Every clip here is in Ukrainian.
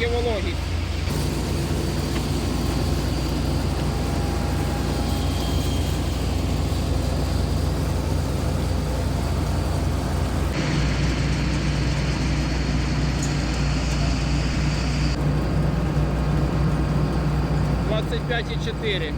є вологість. Двадцять п'ять і чотири.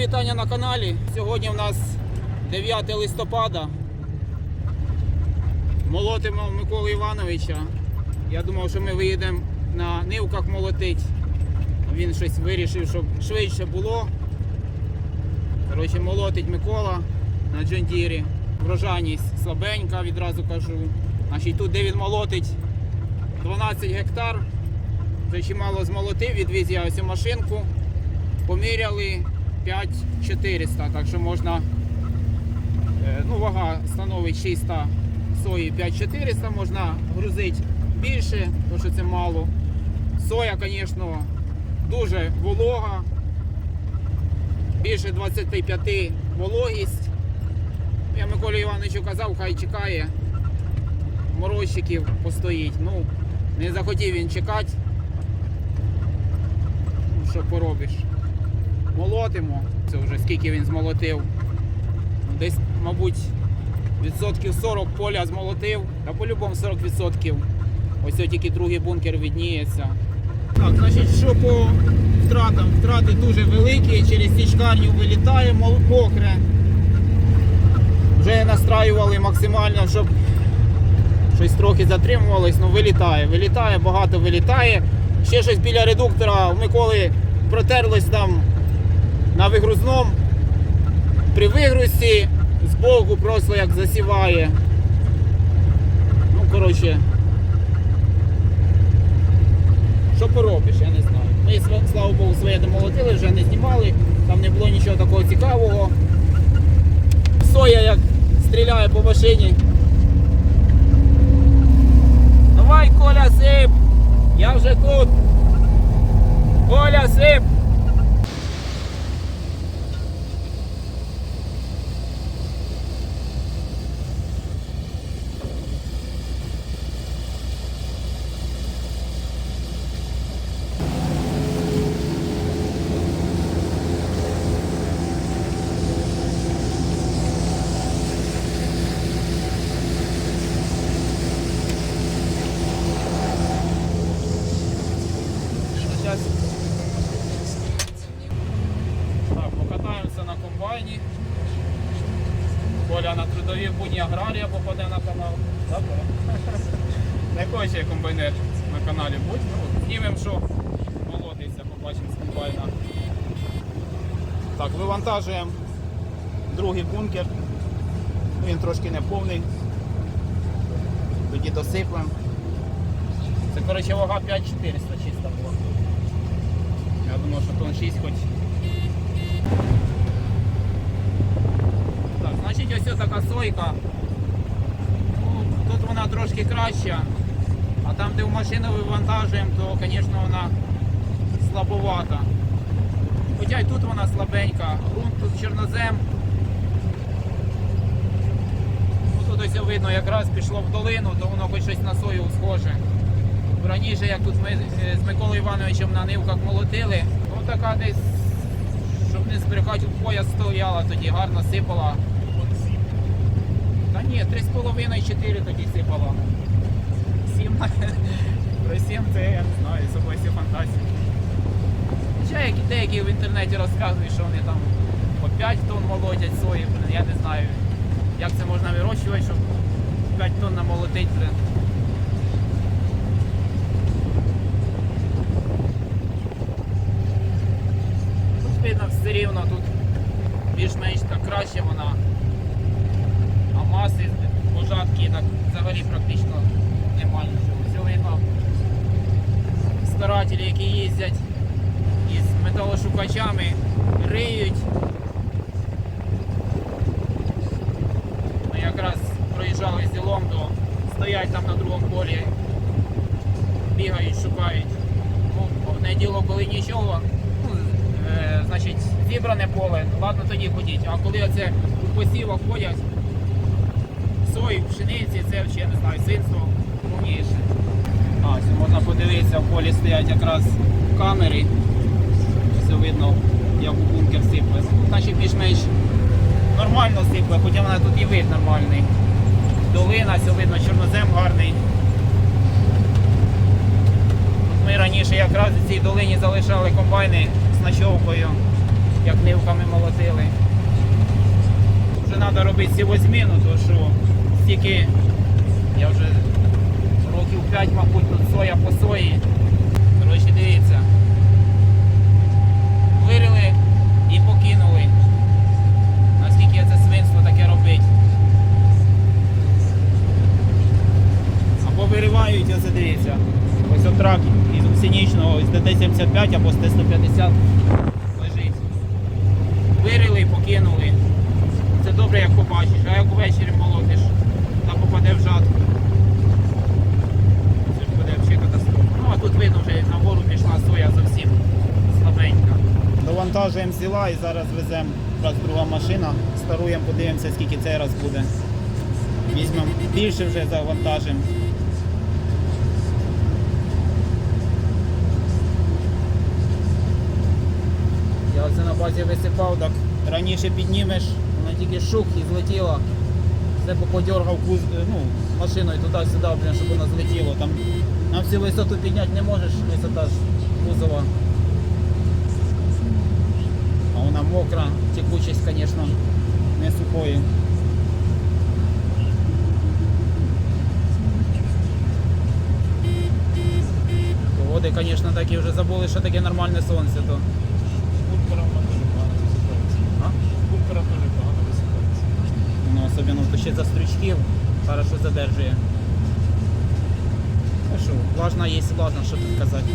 Вітання на каналі. Сьогодні в нас 9 листопада. Молотимо Миколу Івановича. Я думав, що ми виїдемо на нивках молотить. Він щось вирішив, щоб швидше було. Коротше, молотить Микола на Джондірі. Врожайність слабенька, відразу кажу. Значить, тут, де він молотить 12 гектар, вже чимало змолотив, відвіз я ось цю машинку. Поміряли 5400, так що можна, е, ну вага становить 600 сої 5400, можна грузити більше, тому що це мало. Соя, звісно, дуже волога, більше 25 вологість. Я Миколі Івановичу казав, хай чекає, морозчиків постоїть. Ну, не захотів він чекати. Ну, що поробиш молотимо. Це вже скільки він змолотив. Десь, мабуть, відсотків 40 поля змолотив, та по-любому 40%. Ось тільки другий бункер відніється. Так, значить, що по втратам? Втрати дуже великі, через січкарню вилітає мокре. Вже настраювали максимально, щоб щось трохи затримувалось, ну вилітає, вилітає, багато вилітає. Ще щось біля редуктора у Миколи протерлось там на вигрузному. При вигрузці збоку просто як засіває. Ну, коротше. Що поробиш, я не знаю. Ми, слава Богу, своє домолотили, вже не знімали, там не було нічого такого цікавого. Соя як стріляє по машині. Давай, Коля, сип! Я вже тут. Коля, сип! Сейчас. Так, покатаємося на комбайні. Коля на трудові будні аграрія попаде на канал. Добре. Не хоче комбайнер на каналі будь. Ну, знімемо, що молотиться, побачимо з комбайна. Так, вивантажуємо другий бункер. Він трошки не повний. Тоді досиплемо. Це, коротше, вага 5400 чиста була. Я думав, що тон 6 хоч. Так, значить ось така сойка. Вона трошки краща, а там, де в машину вивантажуємо, то, звісно, вона слабовата. Хоча й тут вона слабенька. Грунт тут чорнозем. Ну, тут ось видно, якраз пішло в долину, то воно хоч щось на сою схоже. Раніше, як тут ми з Миколою Івановичем на нивках молотили, ну така десь, щоб не збрехати, у пояс стояла тоді, гарно сипала. Та ні, 3,5-4 тоді сипало. 7 про 7 це я не знаю, собою фантазія. Хоча як деякі в інтернеті розказують, що вони там по 5 тонн молотять сої, я не знаю, як це можна вирощувати, щоб 5 тонн намолотить. Видно, все рівно тут більш-менш краще вона маси, пожатки так взагалі практично немає нічого. Всього старателі, які їздять із металошукачами, риють. Ми якраз проїжджали з ділом, то стоять там на другому полі, бігають, шукають. Ну, Одне діло, коли нічого. Ну, е, значить, зібране поле, ладно тоді ходіть, а коли оце у посівах ходять, сої, пшениці, це ще не знаю, свинство повніше. Ось можна подивитися, в полі стоять якраз камери. Все видно, як у бункер сипле. Значить більш-менш нормально сипле, хоча вона тут і вид нормальний. Долина, все видно, чорнозем гарний. Тут ми раніше якраз у цій долині залишали комбайни з ночовкою, як нивками молотили. Вже треба робити сівозміну, то що стільки я вже років 5, мабуть, тут соя по сої. Коротше, дивіться. Вирили і покинули. Наскільки це свинство таке робить. Або виривають, ось дивіться. Ось от трак із Синічного, ось ДТ-75 або з Т-150 лежить. Вирили і покинули. Це добре, як побачиш, а як ввечері попаде в жатку. Це ж буде взагалі катастрофа. Ну а тут видно вже нагору пішла соя зовсім слабенька. Довантажуємо сіла і зараз веземо якраз друга машина. Старуємо, подивимося, скільки цей раз буде. Візьмемо більше вже завантажимо. Я оце на базі висипав, так раніше піднімеш, вона тільки шух і злетіла. Все поподергав куз, ну, машиною туди-сюди, щоб воно злетіло. Там на всю висоту підняти не можеш, висота ж кузова. А вона мокра, текучість, звісно, не сухої. Погоди, звісно, такі вже забули, що таке нормальне сонце. То. Бункером вона дуже погано висипається. А? Бункером дуже погано висипається. Ну, особливо то ще за стрючків, хорошо задержує. Ну що, влажна є влажна, що тут казати.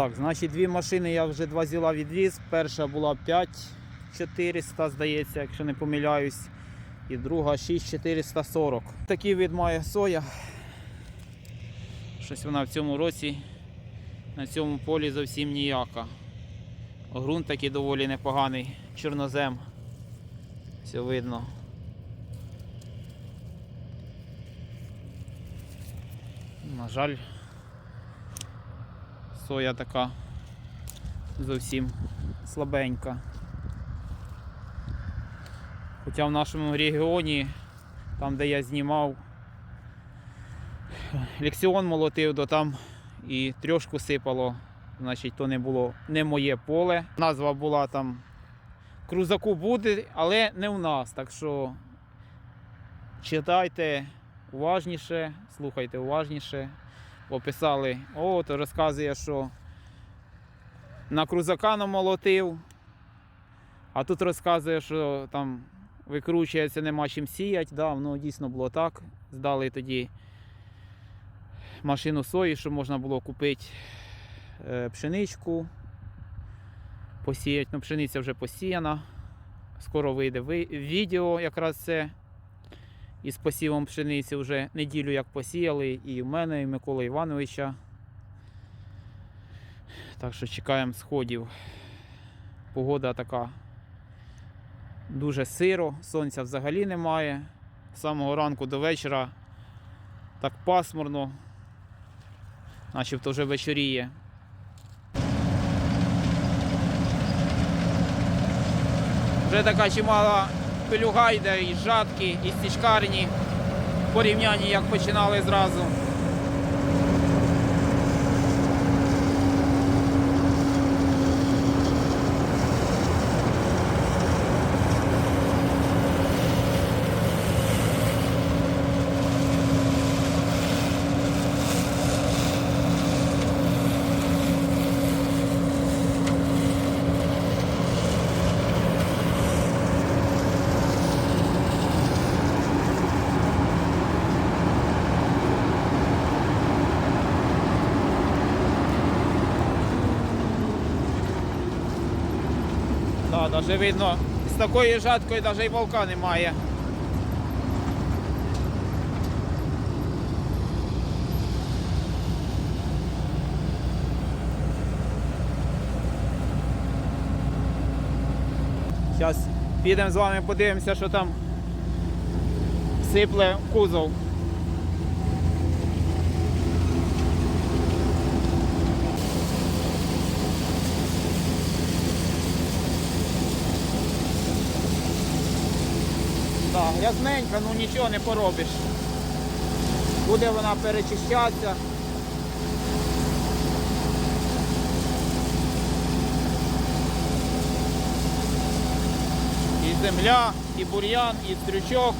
Так, значить дві машини я вже два зіла відвіз. Перша була 5400, здається, якщо не помиляюсь. І друга 6440. Такий вид має соя. Щось вона в цьому році на цьому полі зовсім ніяка. Грунт такий доволі непоганий, чорнозем. Все видно. На жаль, соя така зовсім слабенька. Хоча в нашому регіоні, там де я знімав, лексіон молотив, то там і трьошку сипало, значить то не було не моє поле. Назва була там Крузаку буде, але не у нас. Так що читайте уважніше, слухайте уважніше. Описали, о, то розказує, що на крузака намолотив, а тут розказує, що там викручується, нема чим сіяти. Да, воно дійсно було так. Здали тоді машину сої, щоб можна було купити е, пшеничку, посіяти. Ну, пшениця вже посіяна. Скоро вийде відео якраз це із посівом пшениці вже неділю як посіяли і в мене, і в Миколи Івановича. Так що чекаємо сходів. Погода така дуже сиро, сонця взагалі немає. З самого ранку до вечора так пасмурно. начебто вже вечоріє. Вже така чимала пилюга і жатки, і стічкарні порівнянні, як починали зразу. Да, видно, з такою жаткою навіть і волка немає. Зараз підемо з вами подивимося, що там сипле кузов. Так, грязненька, ну нічого не поробиш. Буде вона перечищатися. І земля, і бур'ян, і стрючок.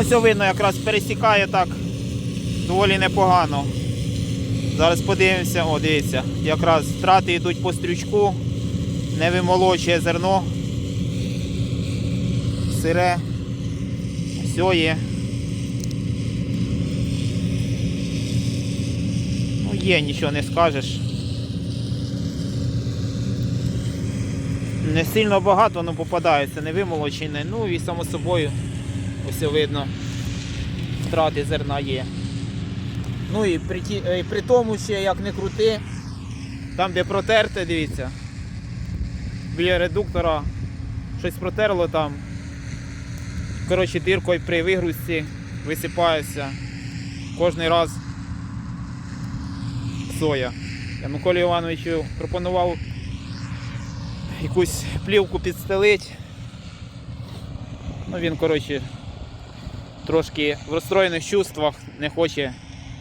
Ось видно, якраз пересікає так доволі непогано. Зараз подивимося, о, дивіться, якраз втрати йдуть по стрючку, не вимолочує зерно. Сире. Все є. Ну є, нічого не скажеш. Не сильно багато, але попадається, не вимолочене. Ну і само собою ось видно, втрати зерна є. Ну і при, ті- е, при тому ще як не крути, там де протерте, дивіться, біля редуктора щось протерло там. Коротше, диркою при вигрузці висипається кожний раз соя. Я Миколі Івановичу пропонував якусь плівку підстелити. Ну він, коротше, трошки в розстроєних чувствах не хоче.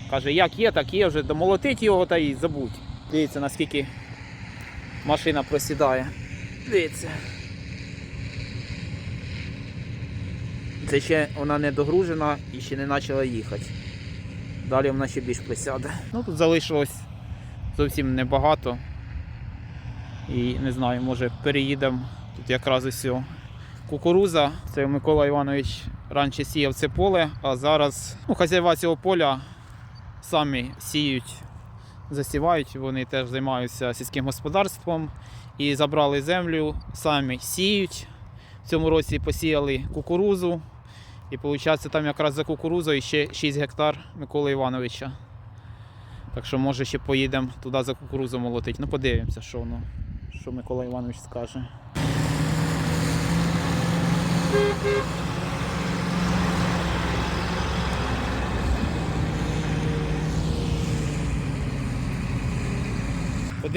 Каже, як є, так є, вже домолотить його та й забудь. Дивіться, наскільки машина просідає. Дивіться. Це ще вона не догружена і ще не почала їхати. Далі вона ще більш присяде. Ну тут залишилось зовсім небагато. І не знаю, може переїдемо. Тут якраз ось кукуруза. Це Микола Іванович раніше сіяв це поле, а зараз ну, хазяїва цього поля самі сіють, засівають, вони теж займаються сільським господарством і забрали землю, самі сіють. В цьому році посіяли кукурузу. І виходить, там якраз за кукурузою ще 6 гектар Миколи Івановича. Так що може ще поїдемо туди за кукурузу молотить. Ну подивимося, що воно, що Микола Іванович скаже.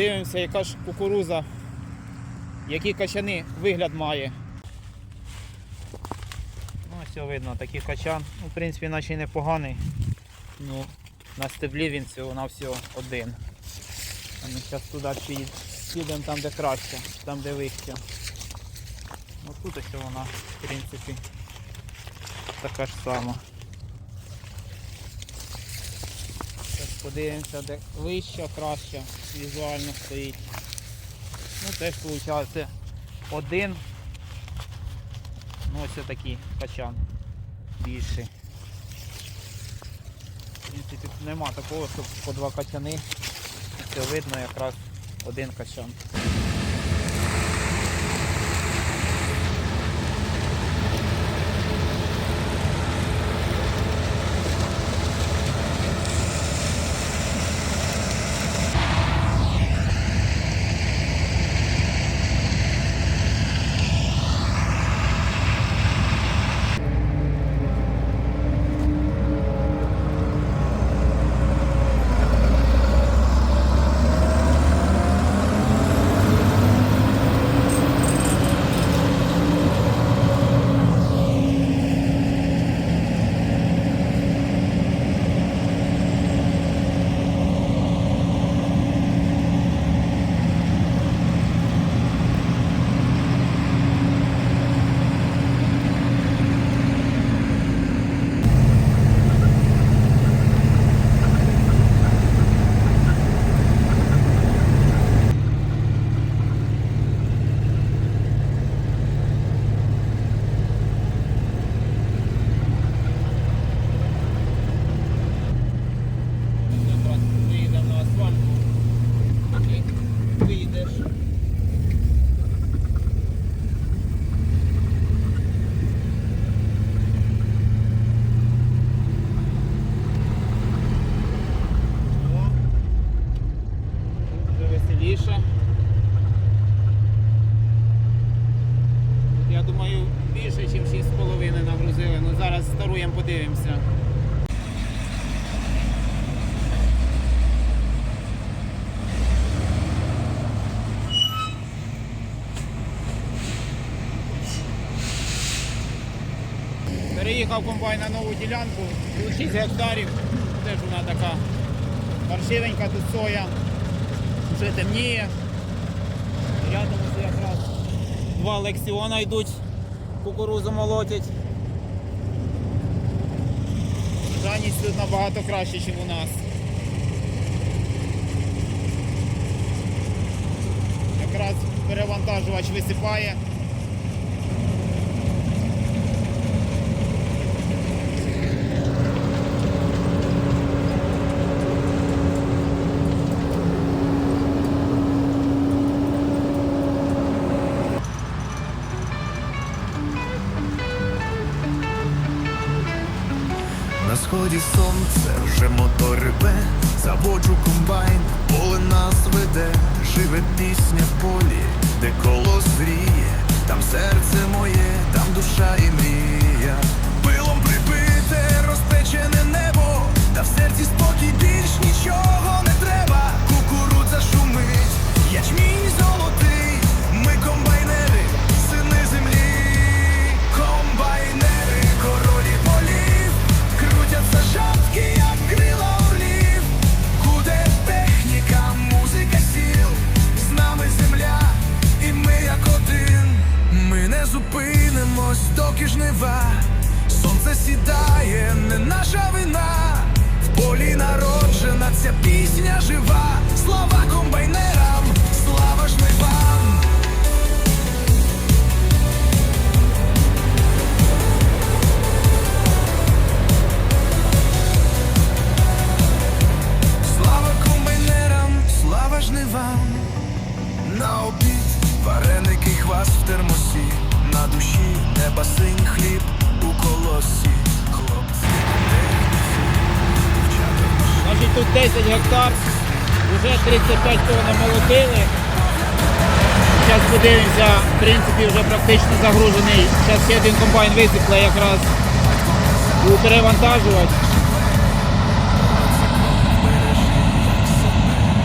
Подивимося, яка ж кукуруза, які качани вигляд має. Ну, все видно, такий качан. Ну, в принципі, наче непоганий. Ну, на стеблі він всього на всього один. А ми зараз туди підемо там, де краще, там де вище. Ну тут ось вона, в принципі, така ж сама. Подивимося, де вища, краще візуально стоїть. Ну теж виходить один. Ну ось такий качан більший. В тут нема такого, щоб по два качани. Це видно якраз один качан. Переїхав комбайн на нову ділянку, 6 гектарів, теж вона така паршивенька тут соя, вже темніє. Рядом ось якраз два лексіона йдуть, кукурузу молотять. Даність тут набагато краще, ніж у нас. Якраз перевантажувач висипає. Доки жнива, сонце сідає, не наша вина. В полі народжена ця пісня жива. Слава комбайнерам, слава жнивам. Слава комбайнерам, слава жнивам. На обід вареники, хвast в термосі, на душі неба синь хліб у колосі. Хлопці. Значить тут 10 гектар, вже 35 тонн намолотили. Зараз подивимося, в принципі вже практично загружений. Зараз ще один комбайн висипле якраз у перевантажувач.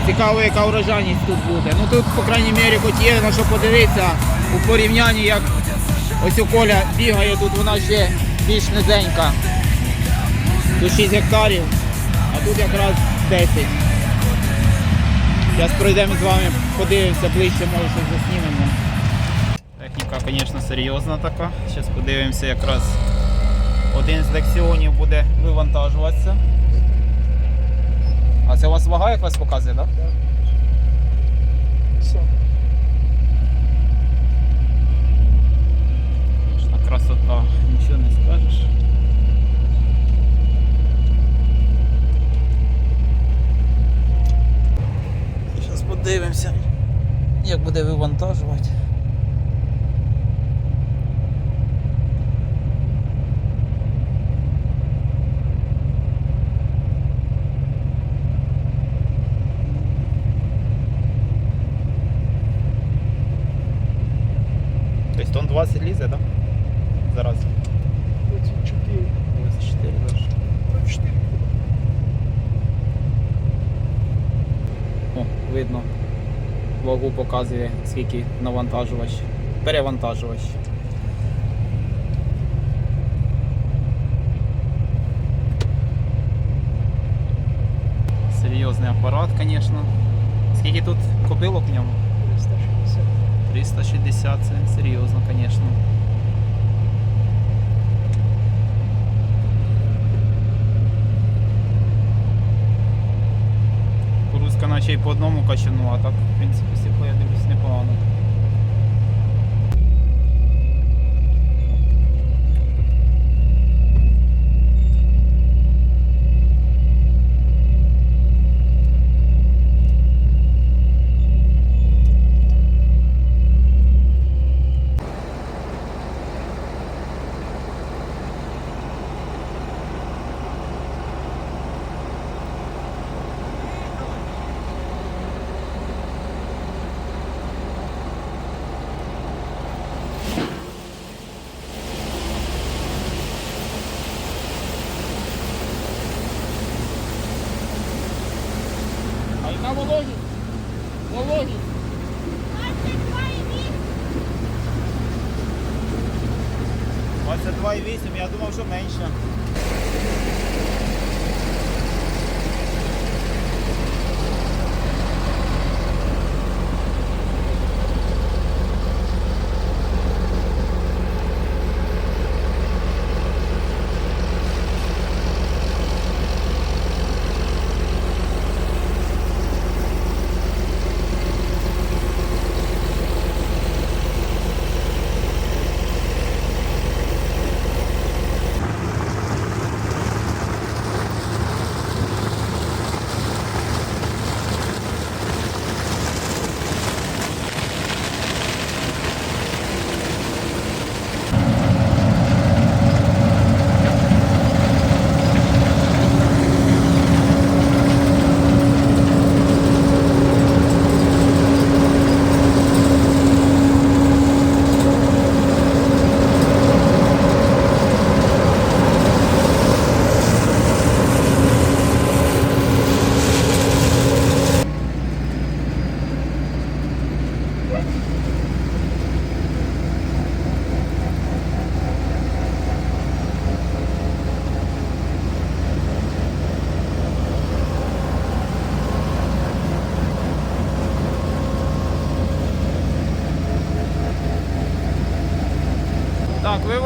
Цікаво, яка урожайність тут буде. Ну тут, по крайній мірі, хоч є на що подивитися у порівнянні, як ось у Коля бігає, тут вона ще більш низенька. Тут 6 гектарів, а тут якраз 10. Зараз пройдемо з вами, подивимося ближче, може щось заснімемо. Техніка, звісно, серйозна така. Зараз подивимося, якраз один з лексіонів буде вивантажуватися. А Це у вас вага як вас показує, так? Да? Все. Красота, нічого не скажеш. Зараз подивимося, як буде вивантажувати. Тобто тон 20 лізе, так? Зараз. Вагу показує, скільки навантажувач. Перевантажувач. Серйозний апарат, звісно. Скільки тут кобилок в ньому? 360. 360 це серйозно, звісно. Наче по одному качану, а так, в принципі, сіпо, я дивлюсь, непогано.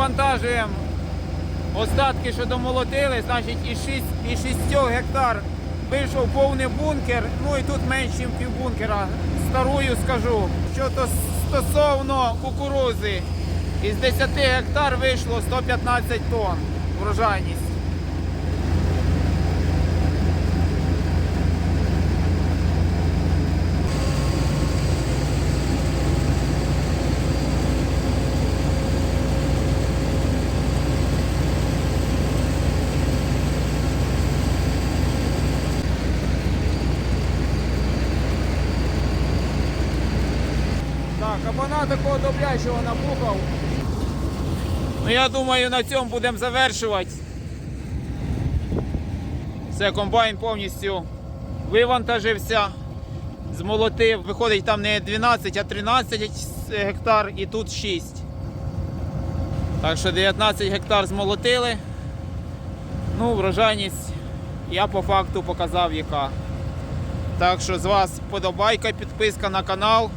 Вивантажуємо остатки, що домолотили, значить із 6, із 6 гектар вийшов повний бункер, ну і тут менше, ніж півбункера. Старую скажу, що то стосовно кукурузи, із 10 гектар вийшло 115 тонн врожайність. Так, такого добрячого напухав. Ну я думаю, на цьому будемо завершувати. Все, комбайн повністю вивантажився, змолотив. Виходить там не 12, а 13 гектар і тут 6. Так що 19 гектар змолотили. Ну, врожайність я по факту показав яка. Так що з вас подобайка, підписка на канал.